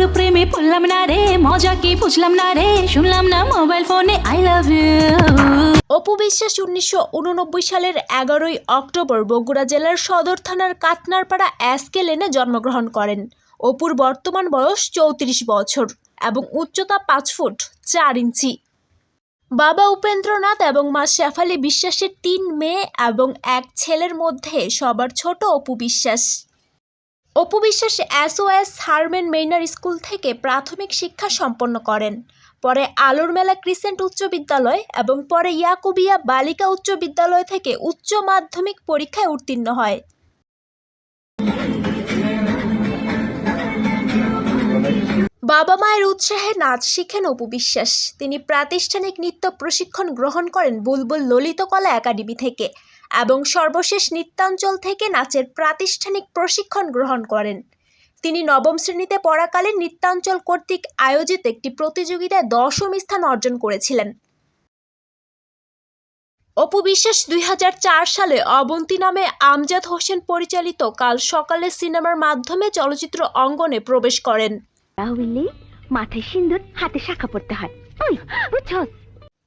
তোর প্রেমে পড়লাম না রে, মজা কি বুঝলাম না রে, শুনলাম না মোবাইল ফোনে I love you Apu Biswas উনিশশো উননব্বই সালের এগারোই অক্টোবর বগুড়া জেলার সদর থানার কাতনারপাড়া অ্যাসকে লেনে জন্মগ্রহণ করেন। অপুর বর্তমান বয়স চৌত্রিশ বছর এবং উচ্চতা পাঁচ ফুট চার ইঞ্চি। বাবা উপেন্দ্রনাথ এবং মা শেফালি বিশ্বাসের তিন মেয়ে এবং এক ছেলের মধ্যে সবার ছোট অপু বিশ্বাস। অপু বিশ্বাস এসওএস হারমেন মেইনার স্কুল থেকে প্রাথমিক শিক্ষা সম্পন্ন করেন। পরে আলোর মেলা ক্রিসেন্ট উচ্চ বিদ্যালয় এবং পরে ইয়াকুবিয়া বালিকা উচ্চ বিদ্যালয় থেকে উচ্চ মাধ্যমিক পরীক্ষায় উত্তীর্ণ হয়। বাবা মায়ের উৎসাহে নাচ শিখেন অপু বিশ্বাস তিনি প্রাতিষ্ঠানিক নৃত্য প্রশিক্ষণ গ্রহণ করেন বুলবুল ললিতকলা একাডেমি থেকে। এবং সর্বশেষ নৃত্যাঞ্চল থেকে নাচের প্রাতিষ্ঠানিক প্রশিক্ষণ গ্রহণ করেন। তিনি নবম শ্রেণীতে পড়াকালীন নৃত্যাঞ্চল কর্তৃক আয়োজিত একটি প্রতিযোগিতায় দশম স্থান অর্জন করেছিলেন। অপু বিশ্বাস দুই সালে অবন্তী নামে আমজাদ হোসেন পরিচালিত কাল সকালে সিনেমার মাধ্যমে চলচ্চিত্র অঙ্গনে প্রবেশ করেন। মাথায় সিন্দুর, হাতে শাখা পড়তে হয়।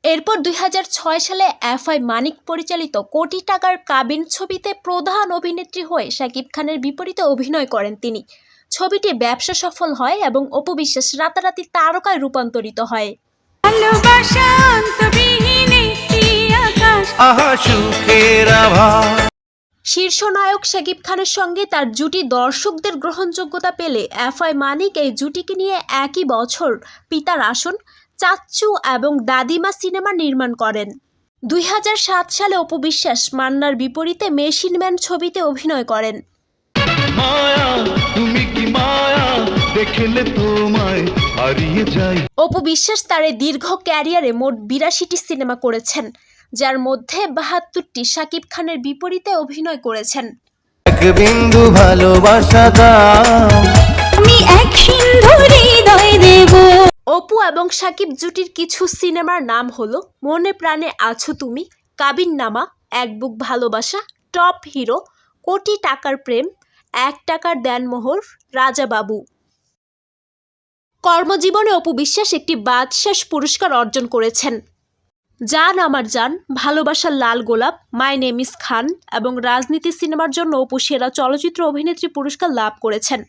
এরপর দুই হাজার ছয় সালে এফআই মানিক পরিচালিত কোটি টাকার কাবিন ছবিতে প্রধান অভিনেত্রী হয়ে শাকিব খানের বিপরীতে অভিনয় করেন তিনি। ছবিটি ব্যবসা সফল হয় এবং অপু বিশ্বাস রাতারাতি তারকায় রূপান্তরিত হয়। শীর্ষ নায়ক শাকিব খানের সঙ্গে তার জুটি দর্শকদের গ্রহণযোগ্যতা পেলে এফআই মানিক এই জুটিকে নিয়ে একই বছর পিতার আসন চাচ্চু এবং দাদিমা সিনেমা নির্মাণ করেন। দুই হাজার সাত সালে অপবিশ্বাস মান্নার বিপরীতে মেশিন ম্যান ছবিতে অভিনয় করেন। মায়া তুমি কি মায়া? দেখলে তোমায় হারিয়ে যাই অপু বিশ্বাস তার এই দীর্ঘ ক্যারিয়ারে মোট বিরাশিটি সিনেমা করেছেন যার মধ্যে বাহাত্তরটি শাকিব খানের বিপরীতে অভিনয় করেছেন। এক বিন্দু ভালোবাসা সাকিব জুটির কিছু সিনেমার নাম হলো মনে প্রাণে আছো তুমি কাবিন নামা এক বুক ভালোবাসা, টপ হিরো, কোটি টাকার প্রেম, এক টাকার দেনমোহর রাজাবাবু কর্মজীবনে অপু বিশ্বাস একটি বাদশাস পুরস্কার অর্জন করেছেন। জান আমার জান ভালোবাসার লাল গোলাপ, মাই নেম ইস খান, এবং রাজনীতি সিনেমার জন্য অপু সেরা চলচ্চিত্র অভিনেত্রী পুরস্কার লাভ করেছেন।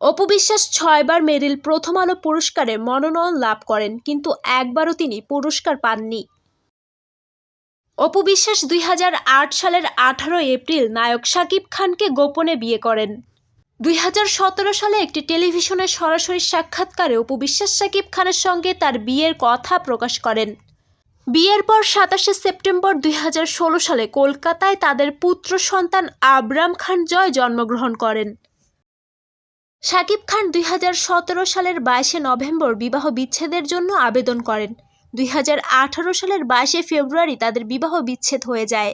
অপু বিশ্বাস ছয়বার মেরিল প্রথম আলো পুরস্কারে মনোনয়ন লাভ করেন, কিন্তু একবারও তিনি পুরস্কার পাননি। অপু বিশ্বাস দুই সালের আঠারো এপ্রিল নায়ক শাকিব খানকে গোপনে বিয়ে করেন। দুই হাজার সতেরো সালে একটি টেলিভিশনে সরাসরি সাক্ষাৎকারে অপু বিশ্বাস শাকিব খানের সঙ্গে তার বিয়ের কথা প্রকাশ করেন। বিয়ের পর সাতাশে সেপ্টেম্বর দুই হাজার ষোলো সালে কলকাতায় তাদের পুত্র সন্তান আবরাম খান জয় জন্মগ্রহণ করেন। শাকিব খান দুই হাজার সতেরো সালের বাইশে নভেম্বর বিবাহ বিচ্ছেদের জন্য আবেদন করেন। দুই হাজার আঠারো সালের বাইশে ফেব্রুয়ারি তাদের বিবাহ বিচ্ছেদ হয়ে যায়।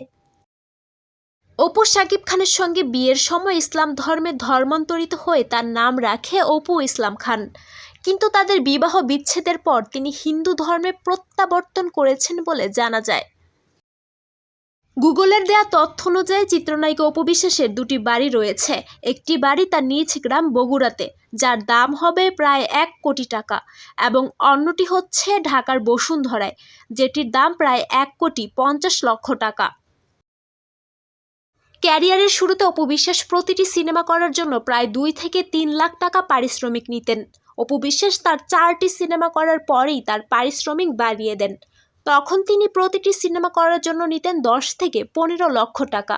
অপু শাকিব খানের সঙ্গে বিয়ের সময় ইসলাম ধর্মে ধর্মান্তরিত হয়ে তার নাম রাখে অপু ইসলাম খান। কিন্তু তাদের বিবাহ বিচ্ছেদের পর তিনি হিন্দু ধর্মে প্রত্যাবর্তন করেছেন বলে জানা যায়। গুগলের দেয়া তথ্য অনুযায়ী চিত্রনায়িকা উপবিশ্বাসের দুটি বাড়ি রয়েছে। একটি বাড়ি তার নিজ গ্রাম বগুড়াতে, যার দাম হবে প্রায় এক কোটি টাকা, এবং অন্যটি হচ্ছে ঢাকার বসুন্ধরায়, যেটির দাম প্রায় এক কোটি পঞ্চাশ লক্ষ টাকা। ক্যারিয়ারের শুরুতে অপু বিশ্বাস প্রতিটি সিনেমা করার জন্য প্রায় দুই থেকে তিন লাখ টাকা পারিশ্রমিক নিতেন। অপু বিশ্বাস তার চারটি সিনেমা করার পরেই তার পারিশ্রমিক বাড়িয়ে দেন। তখন তিনি প্রতিটি সিনেমা করার জন্য নিতেন দশ থেকে পনেরো লক্ষ টাকা।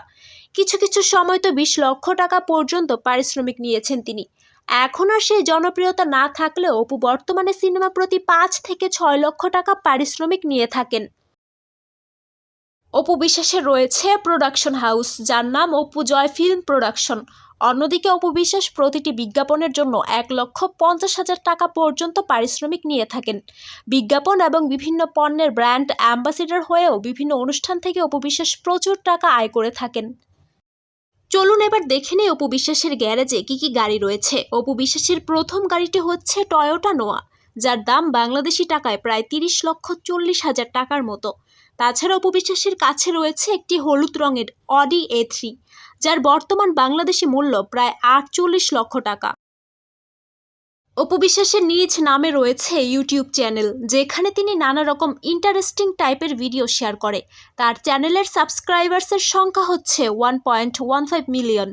কিছু কিছু সময় তো বিশ লক্ষ টাকা পর্যন্ত পারিশ্রমিক নিয়েছেন তিনি। এখন আর সেই জনপ্রিয়তা না থাকলেও অপু বর্তমানে সিনেমা প্রতি পাঁচ থেকে ছয় লক্ষ টাকা পারিশ্রমিক নিয়ে থাকেন। অপু বিশ্বাসের রয়েছে প্রোডাকশন হাউস, যার নাম অপু জয় ফিল্ম প্রোডাকশন। অন্যদিকে অপবিশ্বাস প্রতিটি বিজ্ঞাপনের জন্য এক লক্ষ পঞ্চাশ হাজার টাকা পর্যন্ত পারিশ্রমিক নিয়ে থাকেন। বিজ্ঞাপন এবং বিভিন্ন পণ্যের ব্র্যান্ড অ্যাম্বাসেডর হয়েও বিভিন্ন অনুষ্ঠান থেকে অপবিশ্বাস প্রচুর টাকা আয় করে থাকেন। চলুন এবার দেখে নেই অপু বিশ্বাসের গ্যারেজে কি কি গাড়ি রয়েছে। অপু বিশ্বাসের প্রথম গাড়িটি হচ্ছে টয়োটা নোয়া, যার দাম বাংলাদেশি টাকায় প্রায় তিরিশ লক্ষ চল্লিশ হাজার টাকার মতো। তাছাড়া উপবিশ্বাসের কাছে রয়েছে একটি হলুদ রঙের অডি এ থ্রি, যার বর্তমান বাংলাদেশি মূল্য প্রায় আটচল্লিশ লক্ষ টাকা। অপবিশ্বাসের নিজ নামে রয়েছে ইউটিউব চ্যানেল, যেখানে তিনি নানা রকম ইন্টারেস্টিং টাইপের ভিডিও শেয়ার করে। তার চ্যানেলের সাবস্ক্রাইবার্সের সংখ্যা হচ্ছে one point one five million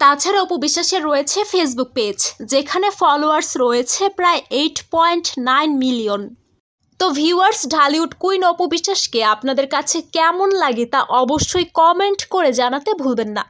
তাছাড়া উপবিশ্বাসের রয়েছে ফেসবুক পেজ যেখানে ফলোয়ার্স রয়েছে প্রায় এইট পয়েন্ট নাইন মিলিয়ন তো ভিউয়ার্স ঢালিউড কুইন অপবিশ্বাসকে আপনাদের কাছে কেমন লাগে তা অবশ্যই কমেন্ট করে জানাতে ভুলবেন না।